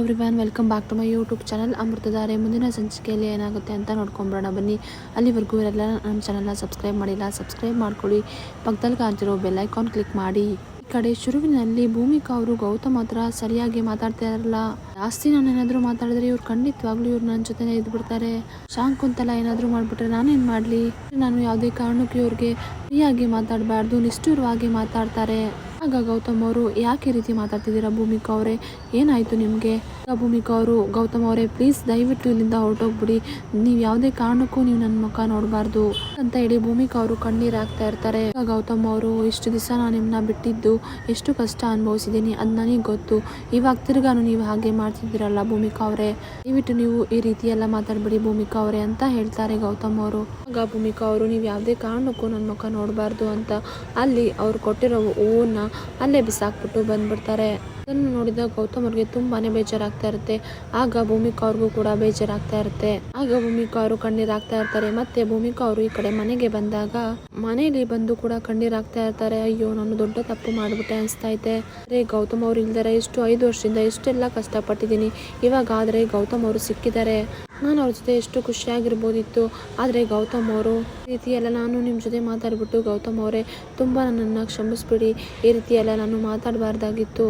Everyone welcome back to my YouTube channel Amruthadhaare ಮುಂದಿನ ಸಂಚಿಕೆಯಲ್ಲಿ ಏನಾಗುತ್ತೆ ಅಂತ ನೋಡ್ಕೊಂಬರೋಣ. ಬನ್ನಿ. ಅಲ್ಲಿವರೆಗೂ ಇವರೆಲ್ಲ ನಮ್ಮ ಚಾನಲ್ನ ಸಬ್ಸ್ಕ್ರೈಬ್ ಮಾಡಿಲ್ಲ ಸಬ್ಸ್ಕ್ರೈಬ್ ಮಾಡ್ಕೊಳ್ಳಿ. ಪಕ್ಕದಲ್ಲಿ ಕಾಣ್ತಿರೋ ಬೆಲ್ ಐಕಾನ್ ಕ್ಲಿಕ್ ಮಾಡಿ. ಈ ಕಡೆ ಶುರುವಿನಲ್ಲಿ ಭೂಮಿಕಾ ಅವರು ಗೌತಮ್ ಹತ್ರ ಸರಿಯಾಗಿ ಮಾತಾಡ್ತಾ ಇರಲ್ಲ. ಜಾಸ್ತಿ ನಾನು ಏನಾದರೂ ಮಾತಾಡಿದ್ರೆ ಇವ್ರು ಖಂಡಿತವಾಗ್ಲೂ ಇವ್ರು ನನ್ನ ಜೊತೆನೇ ಇದ್ಬಿಡ್ತಾರೆ. ಶಾಂಕುಂತಲ ಏನಾದರೂ ಮಾಡಿಬಿಟ್ರೆ ನಾನೇನು ಮಾಡಲಿ? ನಾನು ಯಾವುದೇ ಕಾರಣಕ್ಕೂ ಇವ್ರಿಗೆ ಫ್ರೀಯಾಗಿ ಮಾತಾಡಬಾರ್ದು, ನಿಷ್ಠುರವಾಗಿ ಮಾತಾಡ್ತಾರೆ. ಆಗ ಗೌತಮ್ ಅವರು ಯಾಕೆ ರೀತಿ ಮಾತಾಡ್ತಿದ್ದೀರಾ ಭೂಮಿಕಾ ಅವರೇ? ಏನಾಯಿತು ನಿಮಗೆ? ಭೂಮಿಕಾ ಅವರು ಗೌತಮ್ ಅವರೇ, ಪ್ಲೀಸ್ ದಯವಿಟ್ಟು ಇಲ್ಲಿಂದ ಹೊರಟೋಗ್ಬಿಡಿ. ನೀವು ಯಾವುದೇ ಕಾರಣಕ್ಕೂ ನೀವು ನನ್ನ ಮುಖ ನೋಡಬಾರ್ದು ಅಂತ ಹೇಳಿ ಭೂಮಿಕಾ ಅವರು ಕಣ್ಣೀರು ಹಾಕ್ತಾ ಇರ್ತಾರೆ. ಗೌತಮ್ ಅವರು, ಇಷ್ಟು ದಿವಸ ನಾನು ನಿಮ್ಮನ್ನ ಬಿಟ್ಟಿದ್ದು, ಎಷ್ಟು ಕಷ್ಟ ಅನುಭವಿಸಿದ್ದೀನಿ, ಅದು ನನಗೆ ಗೊತ್ತು. ಇವಾಗ ತಿರ್ಗಾನು ನೀವು ಹಾಗೆ ಮಾಡ್ತಿದ್ದೀರಲ್ಲ ಭೂಮಿಕಾ ಅವರೇ ದಯವಿಟ್ಟು ನೀವು ಈ ರೀತಿ ಎಲ್ಲ ಮಾತಾಡ್ಬಿಡಿ ಭೂಮಿಕಾ ಅವರೇ ಅಂತ ಹೇಳ್ತಾರೆ ಗೌತಮ್ ಅವರು. ಆಗ ಭೂಮಿಕಾ ಅವರು ನೀವು ಯಾವುದೇ ಕಾರಣಕ್ಕೂ ನನ್ನ ಮುಖ ನೋಡಬಾರ್ದು ಅಂತ ಅಲ್ಲಿ ಅವ್ರು ಕೊಟ್ಟಿರೋ ಹೂವನ್ನ ಅಲ್ಲೇ ಬಿಸಾಕ್ಬಿಟ್ಟು ಬಂದ್ಬಿಡ್ತಾರೆ. ಅದನ್ನು ನೋಡಿದ ಗೌತಮ್ ಅವ್ರಿಗೆ ತುಂಬಾನೇ ಬೇಜಾರಾಗ್ತಾ ಇರುತ್ತೆ. ಆಗ ಭೂಮಿಕಾ ಅವ್ರಿಗೂ ಕೂಡ ಬೇಜಾರಾಗ್ತಾ ಇರುತ್ತೆ. ಆಗ ಭೂಮಿಕಾ ಅವರು ಕಣ್ಣೀರಾಗ್ತಾ ಇರ್ತಾರೆ. ಮತ್ತೆ ಭೂಮಿಕಾ ಅವರು ಈ ಕಡೆ ಮನೆಗೆ ಬಂದಾಗ ಮನೆಯಲ್ಲಿ ಬಂದು ಕೂಡ ಕಣ್ಣೀರಾಗ್ತಾ ಇರ್ತಾರೆ. ಅಯ್ಯೋ, ನಾನು ದೊಡ್ಡ ತಪ್ಪು ಮಾಡ್ಬಿಟ್ಟೆ ಅನ್ಸ್ತಾ ಐತೆ ರೇ ಗೌತಮ್ ಅವ್ರು ಇಲ್ದಾರೆ ಇಷ್ಟು ಐದು ವರ್ಷದಿಂದ ಇಷ್ಟೆಲ್ಲ ಕಷ್ಟಪಟ್ಟಿದ್ದೀನಿ. ಇವಾಗ ಆದ್ರೆ ಗೌತಮ್ ಅವರು ಸಿಕ್ಕಿದ್ದಾರೆ. ನಾನು ಅವ್ರ ಜೊತೆ ಎಷ್ಟು ಖುಷಿಯಾಗಿರ್ಬೋದಿತ್ತು. ಆದರೆ ಗೌತಮ್ ಅವರು ಈ ರೀತಿ ಎಲ್ಲ ನಾನು ನಿಮ್ಮ ಜೊತೆ ಮಾತಾಡಿಬಿಟ್ಟು ಗೌತಮ್ ಅವರೇ ತುಂಬ ನನ್ನನ್ನು ಕ್ಷಮಿಸ್ಬಿಡಿ. ಈ ರೀತಿ ಎಲ್ಲ ನಾನು ಮಾತಾಡಬಾರ್ದಾಗಿತ್ತು.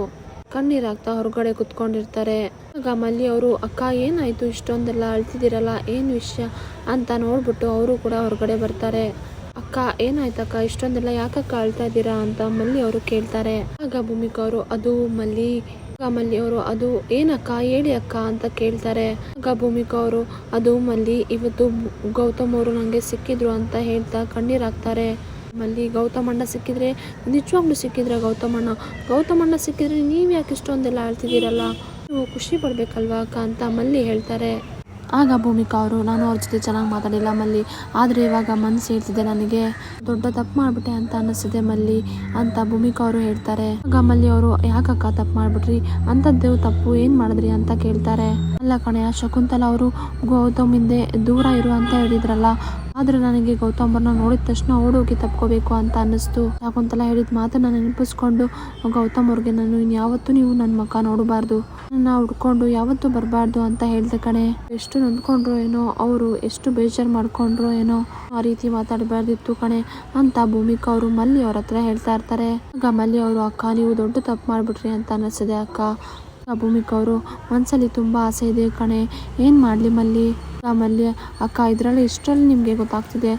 ಕಣ್ಣೀರಾಗ್ತಾ ಹೊರಗಡೆ ಕುತ್ಕೊಂಡಿರ್ತಾರೆ. ಆಗ ಮಲ್ಲಿ ಅವರು, ಅಕ್ಕ, ಏನಾಯ್ತು? ಇಷ್ಟೊಂದೆಲ್ಲ ಅಳ್ತಿದ್ದೀರಲ್ಲ, ಏನು ವಿಷಯ? ಅಂತ ನೋಡ್ಬಿಟ್ಟು ಅವರು ಕೂಡ ಹೊರಗಡೆ ಬರ್ತಾರೆ. ಅಕ್ಕ, ಏನಾಯ್ತಕ್ಕ? ಇಷ್ಟೊಂದೆಲ್ಲ ಯಾಕಕ್ಕ ಅಳ್ತಾ ಇದ್ದೀರಾ ಅಂತ ಮಲ್ಲಿ ಅವರು ಕೇಳ್ತಾರೆ. ಆಗ ಭೂಮಿಕಾ ಅವರು, ಅದು ಮಲ್ಲಿ ಮಲ್ಲಿ ಅವರು, ಅದು ಏನಕ್ಕ? ಹೇಳಿ ಅಕ್ಕ, ಅಂತ ಕೇಳ್ತಾರೆ. ಆಗ ಭೂಮಿಕಾ ಅವರು, ಅದು ಮಲ್ಲಿ, ಇವತ್ತು ಗೌತಮ್ ಅವರು ನನಗೆ ಸಿಕ್ಕಿದ್ರು, ಅಂತ ಹೇಳ್ತಾ ಕಣ್ಣೀರಾಗ್ತಾರೆ. ಮಲ್ಲಿ ಗೌತಮಣ್ಣ ಸಿಕ್ಕಿದ್ರೆ, ನಿಜವಾಗ್ಲೂ ಸಿಕ್ಕಿದ್ರೆ ಗೌತಮಣ್ಣ ಗೌತಮಣ್ಣ ಸಿಕ್ಕಿದ್ರೆ ನೀವು ಯಾಕೆ ಇಷ್ಟೊಂದೆಲ್ಲ ಆಳ್ತಿದ್ದೀರಲ್ಲ? ನೀವು ಖುಷಿ ಪಡ್ಬೇಕಲ್ವಾ ಅಕ್ಕ ಅಂತ ಮಲ್ಲಿ ಹೇಳ್ತಾರೆ. ಆಗ ಭೂಮಿಕಾ ಅವರು, ನಾನು ಅವ್ರ ಜೊತೆ ಚೆನ್ನಾಗಿ ಮಾತಾಡಿಲ್ಲ ಮಲ್ಲಿ. ಆದರೆ ಇವಾಗ ಮನಸ್ಸು ಹೇಳ್ತಿದೆ ನನಗೆ. ದೊಡ್ಡ ತಪ್ಪು ಮಾಡಿಬಿಟ್ಟೆ ಅಂತ ಅನ್ನಿಸ್ತಿದೆ ಮಲ್ಲಿ ಅಂತ ಭೂಮಿಕಾ ಅವರು ಹೇಳ್ತಾರೆ. ಆಗ ಮಲ್ಲಿ ಅವರು, ಯಾಕಕ್ಕ ತಪ್ಪು ಮಾಡಿಬಿಟ್ರಿ? ಅಂಥದ್ದು ತಪ್ಪು, ಏನು ಮಾಡಿದ್ರಿ ಅಂತ ಕೇಳ್ತಾರೆ. ಅಲ್ಲ ಕಣೆಯ ಶಕುಂತಲ ಅವರು ಗೌತಮ್ ಹಿಂದೆ ದೂರ ಇರು ಅಂತ ಹೇಳಿದ್ರಲ್ಲ. ಆದ್ರೆ ನನಗೆ ಗೌತಮರನ್ನ ನೋಡಿದ ತಕ್ಷಣ ಓಡೋಗಿ ತಪ್ಕೋಬೇಕು ಅಂತ ಅನ್ನಿಸ್ತು. ಶಕುಂತಲ ಹೇಳಿದ ಮಾತನ್ನ ನೆನಪಿಸ್ಕೊಂಡು ಗೌತಮ್ ಅವ್ರಿಗೆ ನಾನು ಇನ್ಯಾವತ್ತೂ ನೀವು ನನ್ನ ಮಕ್ಕ ನೋಡಬಾರ್ದು. ನನ್ನ ಹುಡ್ಕೊಂಡು ಯಾವತ್ತೂ ಬರಬಾರ್ದು ಅಂತ ಹೇಳ್ದೆ ಕಣೆ. ಎಷ್ಟು ನೊಂದ್ಕೊಂಡ್ರು ಏನೋ, ಅವರು ಎಷ್ಟು ಬೇಜಾರು ಮಾಡ್ಕೊಂಡ್ರು ಏನೋ ಆ ರೀತಿ ಮಾತಾಡಬಾರ್ದಿತ್ತು ಕಣೆ. ಅಂತ ಭೂಮಿಕಾ ಅವರು ಮಲ್ಲಿ ಅವ್ರ ಹತ್ರ ಹೇಳ್ತಾ ಇರ್ತಾರೆ. ಆಗ ಮಲ್ಲಿ ಅವರು, ಅಕ್ಕ, ನೀವು ದೊಡ್ಡ ತಪ್ಪು ಮಾಡ್ಬಿಟ್ರಿ ಅಂತ ಅನ್ನಿಸಿದೆ ಅಕ್ಕ. ಭೂಮಿಕಾ ಅವರು ಮನಸ್ಸಲ್ಲಿ ತುಂಬ ಆಸೆ ಇದೆ ಕಣೆ. ಏನು ಮಾಡಲಿ ಮಲ್ಲಿ? ಮಲ್ಲಿ, ಅಕ್ಕ, ಇದರಲ್ಲಿ ಇಷ್ಟರಲ್ಲಿ ನಿಮಗೆ ಗೊತ್ತಾಗ್ತಿದೆ.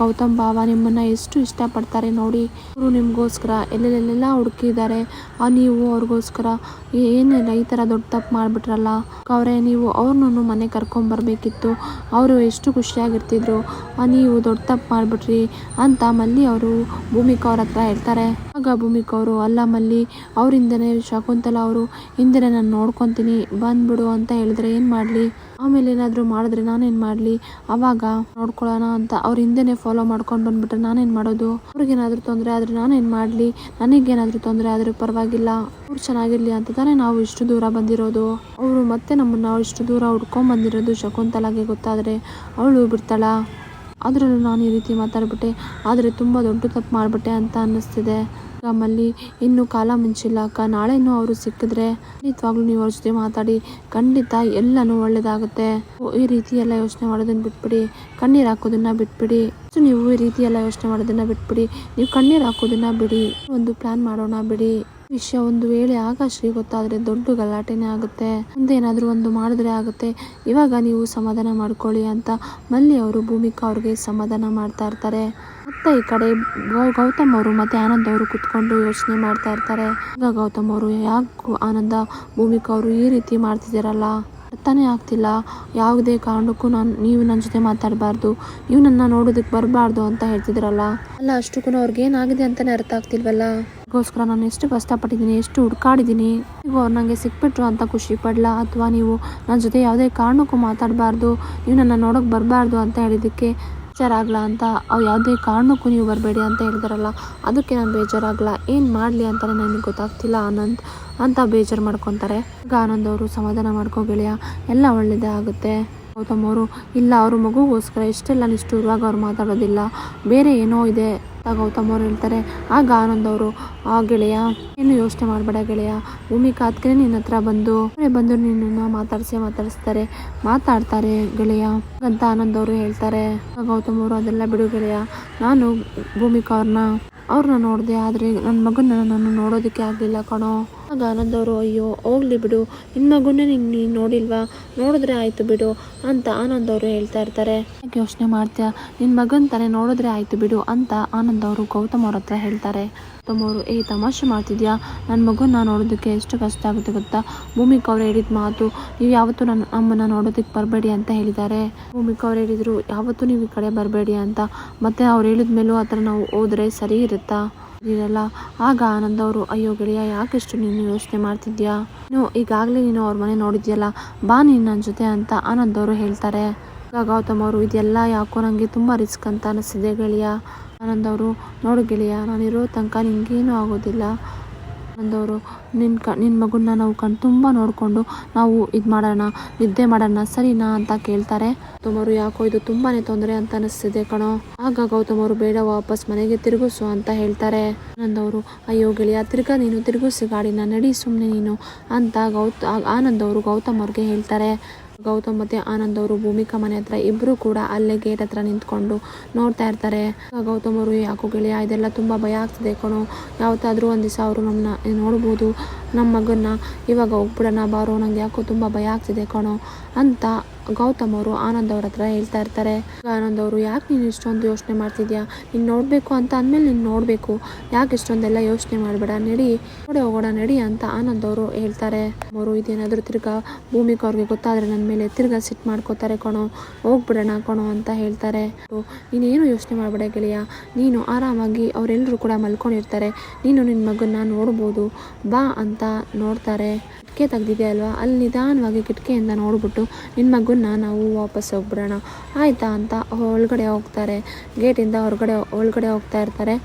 ಗೌತಮ್ ಬಾವ ನಿಮ್ಮನ್ನು ಎಷ್ಟು ಇಷ್ಟಪಡ್ತಾರೆ ನೋಡಿ. ಅವರು ನಿಮಗೋಸ್ಕರ, ಎಲ್ಲೆಲ್ಲೆಲ್ಲ ಹುಡುಕಿದ್ದಾರೆ. ಆ ನೀವು ಅವ್ರಿಗೋಸ್ಕರ, ಏನಿಲ್ಲ ಈ ಥರ ದೊಡ್ಡ ತಪ್ಪು ಮಾಡಿಬಿಟ್ರಲ್ಲ? ಅವರೇ, ನೀವು ಅವ್ರನ್ನೂ ಮನೆ ಕರ್ಕೊಂಬರ್ಬೇಕಿತ್ತು ಅವರು ಎಷ್ಟು ಖುಷಿಯಾಗಿರ್ತಿದ್ರು. ಆ ನೀವು ದೊಡ್ಡ ತಪ್ಪು ಮಾಡಿಬಿಟ್ರಿ ಅಂತ ಮಲ್ಲಿ ಅವರು ಭೂಮಿಕಾ ಅವ್ರ ಹತ್ರ ಹೇಳ್ತಾರೆ. ಆಗ ಭೂಮಿಕಾ ಅವರು ಅಲ್ಲ ಮಲ್ಲಿ ಅವರಿಂದನೇ ಶಕುಂತಲ ಅವರು ಹಿಂದೆ ನಾನು ನೋಡ್ಕೊತೀನಿ, ಬಂದ್ಬಿಡು ಅಂತ ಹೇಳಿದ್ರೆ ಏನು ಮಾಡಲಿ? ಆಮೇಲೆ ಏನಾದರೂ ಮಾಡಿದ್ರೆ ನಾನೇನು ಮಾಡಲಿ? ಅವಾಗ ನೋಡ್ಕೊಳ್ಳೋಣ ಅಂತ ಅವ್ರ ಹಿಂದೆನೇ ಫಾಲೋ ಮಾಡ್ಕೊಂಡು ಬಂದ್ಬಿಟ್ರೆ ನಾನೇನು ಮಾಡೋದು? ಅವ್ರಿಗೇನಾದರೂ ತೊಂದರೆ ಆದರೆ ನಾನೇನು ಮಾಡಲಿ? ನನಗೇನಾದರೂ ತೊಂದರೆ ಆದರೆ ಪರವಾಗಿಲ್ಲ. ಅವ್ರು ಚೆನ್ನಾಗಿರಲಿ ಅಂತ ತಾನೇ ನಾವು ಇಷ್ಟು ದೂರ ಬಂದಿರೋದು. ಅವರು ಮತ್ತೆ ನಮ್ಮನ್ನು ಇಷ್ಟು ದೂರ ಹುಡ್ಕೊಂಬಂದಿರೋದು ಶಕುಂತಲಾಗೆ ಗೊತ್ತಾದರೆ ಅವಳು ಬಿಡ್ತಾಳ. ಅದರಲ್ಲೂ ನಾನು ಈ ರೀತಿ ಮಾತಾಡ್ಬಿಟ್ಟೆ. ಆದರೆ ತುಂಬ ದೊಡ್ಡ ತಪ್ಪು ಮಾಡಿಬಿಟ್ಟೆ ಅಂತ ಅನ್ನಿಸ್ತಿದೆ. ಮಲ್ಲಿ ಇನ್ನು ಕಾಲ ಮುಂಚಿಲ್ಲ. ಅಕ್ಕ, ನಾಳೆನೂ ಅವರು ಸಿಕ್ಕಿದ್ರೆ ಖಂಡಿತವಾಗ್ಲೂ ನೀವು ಅವ್ರ ಜೊತೆ ಮಾತಾಡಿ, ಖಂಡಿತ ಎಲ್ಲನೂ ಒಳ್ಳೇದಾಗುತ್ತೆ. ಈ ರೀತಿ ಎಲ್ಲ ಯೋಚನೆ ಮಾಡೋದನ್ನ ಬಿಟ್ಬಿಡಿ. ಕಣ್ಣೀರು ಹಾಕೋದನ್ನ ಬಿಟ್ಬಿಡಿ. ನೀವು ಈ ರೀತಿ ಎಲ್ಲ ಯೋಚನೆ ಮಾಡೋದನ್ನ ಬಿಟ್ಬಿಡಿ. ನೀವು ಕಣ್ಣೀರು ಹಾಕೋದನ್ನ ಬಿಡಿ. ಒಂದು ಪ್ಲಾನ್ ಮಾಡೋಣ ಬಿಡಿ. ವಿಷಯ ಒಂದು ವೇಳೆ ಆಕಾಶ್ಗೆ ಗೊತ್ತಾದರೆ ದೊಡ್ಡ ಗಲಾಟೆನೇ ಆಗುತ್ತೆ. ಮುಂದೆ ಏನಾದರೂ ಒಂದು ಮಾಡಿದ್ರೆ ಆಗುತ್ತೆ. ಇವಾಗ ನೀವು ಸಮಾಧಾನ ಮಾಡ್ಕೊಳ್ಳಿ ಅಂತ ಮಲ್ಲಿ ಅವರು ಭೂಮಿಕಾ ಅವ್ರಿಗೆ ಸಮಾಧಾನ ಮಾಡ್ತಾ ಇರ್ತಾರೆ. ಮತ್ತೆ ಈ ಕಡೆ ಗೌತಮ್ ಅವರು ಮತ್ತೆ ಆನಂದ್ ಅವರು ಕುತ್ಕೊಂಡು ಯೋಚನೆ ಮಾಡ್ತಾ ಇರ್ತಾರೆ. ಈಗ ಗೌತಮ್ ಅವರು ಯಾಕೆ ಆನಂದ ಭೂಮಿಕಾ ಅವರು ಈ ರೀತಿ ಮಾಡ್ತಿದ್ದೀರಲ್ಲ? ಅರ್ಥನೇ ಆಗ್ತಿಲ್ಲ. ಯಾವುದೇ ಕಾರಣಕ್ಕೂ ನಾನು, ನೀವು ನನ್ನ ಜೊತೆ ಮಾತಾಡಬಾರ್ದು. ನೀವು ನನ್ನ ನೋಡೋದಕ್ಕೆ ಬರಬಾರ್ದು ಅಂತ ಹೇಳ್ತಿದ್ರಲ್ಲ? ಅಲ್ಲ, ಅಷ್ಟಕ್ಕೂ ಅವ್ರಿಗೆ ಏನಾಗಿದೆ ಅಂತಲೇ ಅರ್ಥ ಆಗ್ತಿಲ್ವಲ್ಲ? ಅದಕ್ಕೋಸ್ಕರ ನಾನು ಎಷ್ಟು ಕಷ್ಟಪಟ್ಟಿದ್ದೀನಿ, ಎಷ್ಟು ಹುಡ್ಕಾಡಿದ್ದೀನಿ. ನೀವು ಅವ್ರು ನನಗೆ ಸಿಕ್ಬಿಟ್ರು ಅಂತ ಖುಷಿ ಪಡ್ಲಾ? ಅಥವಾ ನೀವು ನನ್ನ ಜೊತೆ ಯಾವುದೇ ಕಾರಣಕ್ಕೂ ಮಾತಾಡಬಾರ್ದು. ನೀವು ನನ್ನ ನೋಡೋಕೆ ಬರಬಾರ್ದು ಅಂತ ಹೇಳಿದ್ದಕ್ಕೆ ಬೇಜಾರಾಗ್ಲಾ ಅಂತ ಅವ್ರು ಯಾವುದೇ ಕಾರಣಕ್ಕೂ ನೀವು ಬರಬೇಡಿ ಅಂತ ಹೇಳಿದಾರಲ್ಲ, ಅದಕ್ಕೆ ನಾನು ಬೇಜಾರಾಗ್ಲಾ, ಏನು ಮಾಡಲಿ ಅಂತಲೇ ನನಗೆ ಗೊತ್ತಾಗ್ತಿಲ್ಲ ಆನಂದ್ ಅಂತ ಬೇಜಾರು ಮಾಡ್ಕೊತಾರೆ. ಈಗ ಆನಂದ್ ಅವರು ಸಮಾಧಾನ ಮಾಡ್ಕೋ ಎಲ್ಲ ಒಳ್ಳೆಯದೇ ಆಗುತ್ತೆ. ಗೌತಮ್ ಅವರು, ಇಲ್ಲ ಅವ್ರ ಮಗುಗೋಸ್ಕರ ಇಷ್ಟೆಲ್ಲ ನಿಷ್ಠುರವಾಗಿ ಅವ್ರು ಮಾತಾಡೋದಿಲ್ಲ, ಬೇರೆ ಏನೋ ಇದೆ. ಗೌತಮ್ ಅವ್ರು ಹೇಳ್ತಾರೆ ಆಗ ಆನಂದ್ ಅವರು, ಆ ಗೆಳೆಯ, ಏನು ಯೋಚನೆ ಮಾಡಬೇಡ ಗೆಳೆಯ ಭೂಮಿಕಾ ಅದಕ್ಕೆ ನಿನ್ನ ಹತ್ರ ಬಂದು ಬಂದು ನಿನ್ನನ್ನು ಮಾತಾಡಿಸಿ ಮಾತಾಡಿಸ್ತಾರೆ, ಮಾತಾಡ್ತಾರೆ ಗೆಳೆಯ, ಅಂತ ಆನಂದ್ ಅವರು ಹೇಳ್ತಾರೆ. ಗೌತಮ್ ಅವರು, ಅದೆಲ್ಲ ಬಿಡು ಗೆಳೆಯ, ನಾನು ಭೂಮಿಕಾ ಅವ್ರನ್ನ ಅವ್ರನ್ನ ನೋಡಿದೆ, ಆದರೆ ನನ್ನ ಮಗನ ನಾನು ನೋಡೋದಕ್ಕೆ ಆಗಲಿಲ್ಲ ಕಣೋ. ಆಗ ಆನಂದವರು ಅಯ್ಯೋ, ಹೋಗ್ಲಿ ಬಿಡು. ನಿನ್ನ ಮಗುನೇ ನೀನು ನೀನು ನೋಡಿಲ್ವಾ? ನೋಡಿದ್ರೆ ಆಯಿತು ಬಿಡು, ಅಂತ ಆನಂದ್ ಅವರು ಹೇಳ್ತಾ ಇರ್ತಾರೆ. ಯೋಚನೆ ಮಾಡ್ತೀಯ? ನಿನ್ನ ಮಗನ ತಾನೇ ನೋಡಿದ್ರೆ ಆಯಿತು ಬಿಡು, ಅಂತ ಆನಂದ್ ಅವರು ಗೌತಮ್ ಅವ್ರ ಹತ್ರ ಹೇಳ್ತಾರೆ. ಅವರು ಏ, ತಮಾಷೆ ಮಾಡ್ತಿದ್ಯಾ? ನನ್ನ ಮಗುನ ನೋಡೋದಕ್ಕೆ ಎಷ್ಟು ಕಷ್ಟ ಆಗುತ್ತೆ ಗೊತ್ತಾ? ಭೂಮಿಕ ಅವ್ರು ಹೇಳಿದ ಮಾತು, ನೀವು ಯಾವತ್ತೂ ನನ್ನ ಅಮ್ಮನ ನೋಡೋದಕ್ಕೆ ಬರಬೇಡಿ ಅಂತ ಹೇಳಿದ್ದಾರೆ. ಭೂಮಿಕ ಅವ್ರು ಹೇಳಿದರು, ಯಾವತ್ತೂ ನೀವು ಈ ಕಡೆ ಬರಬೇಡಿ ಅಂತ. ಮತ್ತೆ ಅವ್ರು ಹೇಳಿದ ಮೇಲೂ ಆ ಥರ ನಾವು ಹೋದ್ರೆ ಸರಿ ಇರುತ್ತಾ? ಇರಲ್ಲ. ಆಗ ಆನಂದ್ ಅವರು, ಅಯ್ಯೋ ಗೆಳೆಯ, ಯಾಕೆಷ್ಟು ನೀನು ಯೋಚನೆ ಮಾಡ್ತಿದ್ಯಾ? ನೀನು ಈಗಾಗಲೇ ನೀನು ಅವ್ರ ಮನೆ ನೋಡಿದ್ಯಲ್ಲ, ಬಾ ನೀನು ನನ್ನ ಜೊತೆ ಅಂತ ಆನಂದ್ ಅವರು ಹೇಳ್ತಾರೆ. ಗೌತಮ್ ಅವರು, ಇದೆಲ್ಲ ಯಾಕೋ ನನಗೆ ತುಂಬ ರಿಸ್ಕ್ ಅಂತ ಅನಿಸ್ತಿದೆ ಗೆಳೆಯ. ಆನಂದ್ ಅವರು ನೋಡು ಗೆಳೆಯ, ನಾನಿರೋ ತನಕ ನಿನಗೇನು ಆಗೋದಿಲ್ಲ. ಆನಂದವರು ನಿನ್ನ ಕ ನಿನ್ನ ಮಗನ್ನ ನಾವು ಕಣ್, ತುಂಬ ನೋಡಿಕೊಂಡು ನಾವು ಇದು ಮಾಡೋಣ, ನಿದ್ದೆ ಮಾಡೋಣ, ಸರಿನಾ? ಅಂತ ಕೇಳ್ತಾರೆ. ಗೌತಮರು ಯಾಕೋ ಇದು ತುಂಬಾ ತೊಂದರೆ ಅಂತ ಅನಿಸ್ತಿದೆ ಕಣೋ. ಆಗ ಗೌತಮರು ಬೇಡ, ವಾಪಸ್ ಮನೆಗೆ ತಿರುಗಿಸು ಅಂತ ಹೇಳ್ತಾರೆ. ಆನಂದವರು, ಅಯ್ಯೋ ಗೆಳೆಯ, ತಿರ್ಗಾ ನೀನು, ತಿರುಗಿಸಿ ಗಾಡಿನ, ನಡಿ ಸುಮ್ಮನೆ ನೀನು ಅಂತ ಗೌತ, ಆನಂದವರು ಗೌತಮ್ ಅವ್ರಿಗೆ ಹೇಳ್ತಾರೆ. ಗೌತಮ್ ಮತ್ತೆ ಆನಂದ್ ಅವರು ಭೂಮಿಕಾ ಮನೆ ಹತ್ರ ಇಬ್ಬರು ಕೂಡ ಅಲ್ಲೇ ಗೇಟ್ ಹತ್ರ ನಿಂತ್ಕೊಂಡು ನೋಡ್ತಾ ಇರ್ತಾರೆ. ಗೌತಮ್ ಅವರು ಯಾಕೋ ಗೆಳೆಯ, ಇದೆಲ್ಲ ತುಂಬಾ ಭಯ ಆಗ್ತಿದೆ ಕಣೋ. ಯಾವತ್ತಾದ್ರೂ ಒಂದು ದಿವಸ ಅವರು ನಮ್ಮನ್ನ ನೋಡ್ಬೋದು ನಮ್ಮ ಮಗನ್ನ. ಇವಾಗ ಹೋಗ್ಬಿಡೋಣ ಬಾರೋ ನಂಗೆ ಯಾಕೋ ತುಂಬಾ ಭಯ ಆಗ್ತಿದೆ ಕಣೋ ಅಂತ ಗೌತಮ್ ಅವರು ಆನಂದ್ ಅವ್ರ ಹತ್ರ ಹೇಳ್ತಾ ಇರ್ತಾರೆ. ಆನಂದ್ ಅವರು, ಯಾಕೆ ನೀನು ಇಷ್ಟೊಂದು ಯೋಚನೆ ಮಾಡ್ತಿದ್ಯಾ? ನೀನು ನೋಡಬೇಕು ಅಂತ ಅಂದಮೇಲೆ ನೀನು ನೋಡಬೇಕು. ಯಾಕೆ ಇಷ್ಟೊಂದೆಲ್ಲ ಯೋಚನೆ ಮಾಡಬೇಡ? ನಡಿ ನೋಡಿ ಹೋಗೋಣ, ನಡಿ ಅಂತ ಆನಂದ್ ಅವರು ಹೇಳ್ತಾರೆ. ಅವರು, ಇದೇನಾದರೂ ತಿರ್ಗಾ ಭೂಮಿಗೆ ಅವ್ರಿಗೆ ಗೊತ್ತಾದರೆ ನನ್ನ ಮೇಲೆ ತಿರ್ಗಾ ಸಿಟ್ಟು ಮಾಡ್ಕೋತಾರೆ ಕಣೋ. ಹೋಗ್ಬಿಡೋಣ ಕಣೋ ಅಂತ ಹೇಳ್ತಾರೆ. ನೀನೇನು ಯೋಚನೆ ಮಾಡಬೇಡ ಗೆಳೆಯ. ನೀನು ಆರಾಮಾಗಿ ಅವರೆಲ್ಲರೂ ಕೂಡ ಮಲ್ಕೊಂಡಿರ್ತಾರೆ. ನೀನು ನಿನ್ನ ಮಗನ್ನ ನೋಡ್ಬೋದು. ಬಾ ಅಂತ ನೋಡ್ತಾರೆ. ಕಿಟಕಿ ತೆಗ್ದಿದೆ ಅಲ್ವಾ? ಅಲ್ಲಿ ನಿಧಾನವಾಗಿ ಕಿಟಕಿಯಿಂದ ನೋಡ್ಬಿಟ್ಟು ನಿನ್ನ ಮಗುನ ನಾವು ವಾಪಸ್ ಹೋಗ್ಬಿಡೋಣ ಆಯಿತಾ ಅಂತ ಒಳಗಡೆ ಹೋಗ್ತಾರೆ. ಗೇಟಿಂದ ಹೊರಗಡೆ, ಒಳಗಡೆ ಹೋಗ್ತಾ ಇರ್ತಾರೆ.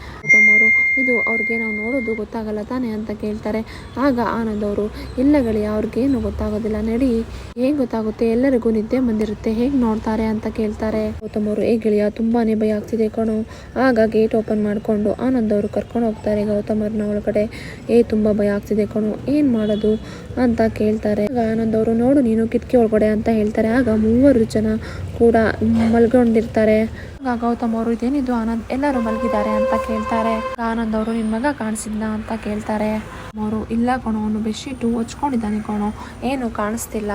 ಇದು ಅವ್ರಿಗೆ ನಾವು ನೋಡೋದು ಗೊತ್ತಾಗಲ್ಲ ತಾನೇ ಅಂತ ಕೇಳ್ತಾರೆ. ಆಗ ಆನಂದ್ ಅವರು, ಇಲ್ಲ ಗಳಿ ಅವ್ರಿಗೇನು ಗೊತ್ತಾಗೋದಿಲ್ಲ. ನಡಿ ಹೇಗೆ ಗೊತ್ತಾಗುತ್ತೆ? ಎಲ್ಲರಿಗೂ ನಿದ್ದೆ ಬಂದಿರುತ್ತೆ. ಹೇಗೆ ನೋಡ್ತಾರೆ ಅಂತ ಕೇಳ್ತಾರೆ. ಗೌತಮ್ ಅವರು, ಏ ಗೆಳೆಯ, ತುಂಬಾನೇ ಭಯ ಆಗ್ತಿದೆ ಕಣೋ. ಆಗ ಗೇಟ್ ಓಪನ್ ಮಾಡಿಕೊಂಡು ಆನಂದ್ ಅವರು ಕರ್ಕೊಂಡು ಹೋಗ್ತಾರೆ ಗೌತಮ್ ಒಳಗಡೆ. ಏ, ತುಂಬ ಭಯ ಆಗ್ತಿದೆ ಕಣು. ಏನು ಮಾಡೋದು ಅಂತ ಕೇಳ್ತಾರೆ. ಆಗ ಆನಂದ್ ಅವರು, ನೋಡು, ನೀನು ಕಿಟಕಿ ಒಳಗಡೆ ಅಂತ ಹೇಳ್ತಾರೆ. ಆಗ ಮೂವರು ಜನ ಕೂಡ ಮಲ್ಕೊಂಡಿರ್ತಾರೆ ಆಗ ಗೌತಮ್ ಅವರು, ಇದೇನಿದು ಆನಂದ್? ಎಲ್ಲರೂ ಮಲಗಿದ್ದಾರೆ ಅಂತ ಕೇಳ್ತಾರೆ. ಆನಂದ್ ಅವರು ನಿನ್ನ ಮಗ ಕಾಣಿಸಿದ್ನ ಅಂತ ಕೇಳ್ತಾರೆ. ಅವರು ಇಲ್ಲ ಕಣೋ, ಅವನು ಬೆಡ್ಶೀಟು ಹೊಚ್ಕೊಂಡಿದ್ದಾನೆ ಕಣೋ. ಏನು ಕಾಣಿಸ್ತಿಲ್ಲ.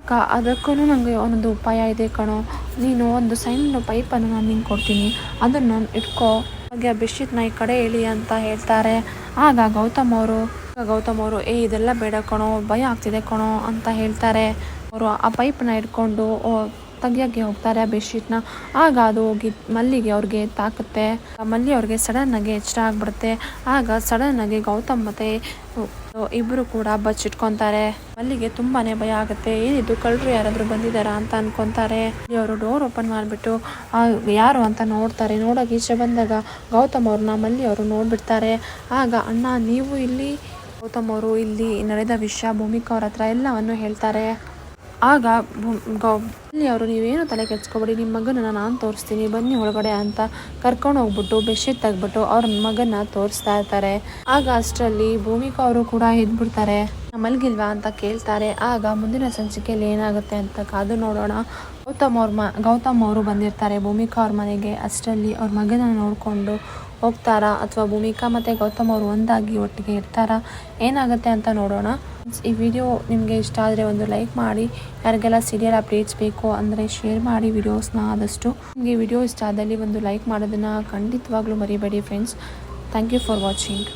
ಅಕ್ಕ ಅದಕ್ಕೂ ನನಗೆ ಒಂದೊಂದು ಉಪಾಯ ಇದೆ ಕಣೋ. ನೀನು ಒಂದು ಸಣ್ಣ ಪೈಪನ್ನು ನಾನು ನಿಂಗೆ ಕೊಡ್ತೀನಿ. ಅದನ್ನು ಇಟ್ಕೋ. ಹಾಗೆ ಆ ಬೆಡ್ಶೀಟ್ನ ಈ ಕಡೆ ಇಳಿ ಅಂತ ಹೇಳ್ತಾರೆ. ಆಗ ಗೌತಮ್ ಅವರು ಗೌತಮ್ ಅವರು, ಏ, ಇದೆಲ್ಲ ಬೇಡ ಕಣೋ. ಭಯ ಆಗ್ತಿದೆ ಕಣೋ ಅಂತ ಹೇಳ್ತಾರೆ. ಅವರು ಆ ಪೈಪನ್ನ ಇಟ್ಕೊಂಡು ತೆಗಿಯೋಕ್ಕೆ ಹೋಗ್ತಾರೆ ಆ ಬೆಡ್ಶೀಟ್ನ. ಆಗ ಅದು ಹೋಗಿ ಮಲ್ಲಿಗೆ ಅವ್ರಿಗೆ ತಾಕುತ್ತೆ. ಮಲ್ಲಿ ಅವ್ರಿಗೆ ಸಡನ್ನಾಗಿ ಎಚ್ಚರ ಆಗಿಬಿಡುತ್ತೆ. ಆಗ ಸಡನ್ನಾಗಿ ಗೌತಮ್ ಮತ್ತೆ ಇಬ್ಬರು ಕೂಡ ಬಚ್ಚಿಟ್ಕೊತಾರೆ ಮಲ್ಲಿಗೆ ತುಂಬಾನೇ ಭಯ ಆಗುತ್ತೆ. ಏನಿದ್ದು ಕಳ್ಳರು ಯಾರಾದರೂ ಬಂದಿದ್ದಾರಾ ಅಂತ ಅನ್ಕೊಂತಾರೆ. ಅವರು ಡೋರ್ ಓಪನ್ ಮಾಡಿಬಿಟ್ಟು ಯಾರು ಅಂತ ನೋಡ್ತಾರೆ. ನೋಡೋಕೆ ಈಚೆ ಬಂದಾಗ ಗೌತಮ್ ಅವ್ರನ್ನ ಮಲ್ಲಿ ಅವರು ನೋಡ್ಬಿಡ್ತಾರೆ. ಆಗ, ಅಣ್ಣ, ನೀವು ಇಲ್ಲಿ? ಗೌತಮ್ ಅವರು, ಇಲ್ಲಿ ನಡೆದ ವಿಷಯ ಭೂಮಿಕಾ ಅವ್ರ ಹತ್ರ ಎಲ್ಲವನ್ನು ಹೇಳ್ತಾರೆ. ಆಗ ಅಲ್ಲಿ ಅವರು, ನೀವೇನು ತಲೆ ಕೆಡ್ಸ್ಕೊಬೇಡಿ ನಿಮ್ಮ ಮಗನ ನಾನು ತೋರಿಸ್ತೀನಿ, ಬನ್ನಿ ಒಳಗಡೆ ಅಂತ ಕರ್ಕೊಂಡು ಹೋಗ್ಬಿಟ್ಟು ಬೆಡ್ಶೀಟ್ ತೆಗ್ಬಿಟ್ಟು ಅವ್ರ ಮಗನ ತೋರಿಸ್ತಾ ಇರ್ತಾರೆ. ಆಗ ಅಷ್ಟರಲ್ಲಿ ಭೂಮಿಕಾ ಅವರು ಕೂಡ ಇದ್ಬಿಡ್ತಾರೆ ಮಲ್ಗಿಲ್ವಾ ಅಂತ ಕೇಳ್ತಾರೆ. ಆಗ ಮುಂದಿನ ಸಂಚಿಕೆಯಲ್ಲಿ ಏನಾಗುತ್ತೆ ಅಂತ ಕಾದು ನೋಡೋಣ. ಗೌತಮ್ ಅವ್ರ ಮ ಗೌತಮ್ ಅವರು ಬಂದಿರ್ತಾರೆ ಭೂಮಿಕಾ ಅವ್ರ ಮನೆಗೆ. ಅಷ್ಟರಲ್ಲಿ ಅವ್ರ ಮಗನ ನೋಡಿಕೊಂಡು ಹೋಗ್ತಾರಾ ಅಥವಾ ಭೂಮಿಕಾ ಮತ್ತು ಗೌತಮ್ ಅವರು ಒಂದಾಗಿ ಒಟ್ಟಿಗೆ ಇರ್ತಾರಾ? ಏನಾಗುತ್ತೆ ಅಂತ ನೋಡೋಣ. ಈ ವಿಡಿಯೋ ನಿಮಗೆ ಇಷ್ಟ ಆದರೆ ಒಂದು ಲೈಕ್ ಮಾಡಿ, ಯಾರಿಗೆಲ್ಲ ಸೀರಿಯಲ್ ಅಪ್ಡೇಟ್ಸ್ ಬೇಕು ಅಂದರೆ ಶೇರ್ ಮಾಡಿ ವಿಡಿಯೋಸ್ನ ಆದಷ್ಟು. ನಿಮಗೆ ವಿಡಿಯೋ ಇಷ್ಟ ಆದಲ್ಲಿ ಒಂದು ಲೈಕ್ ಮಾಡೋದನ್ನು ಖಂಡಿತವಾಗ್ಲೂ ಮರಿಬೇಡಿ friends thank you for watching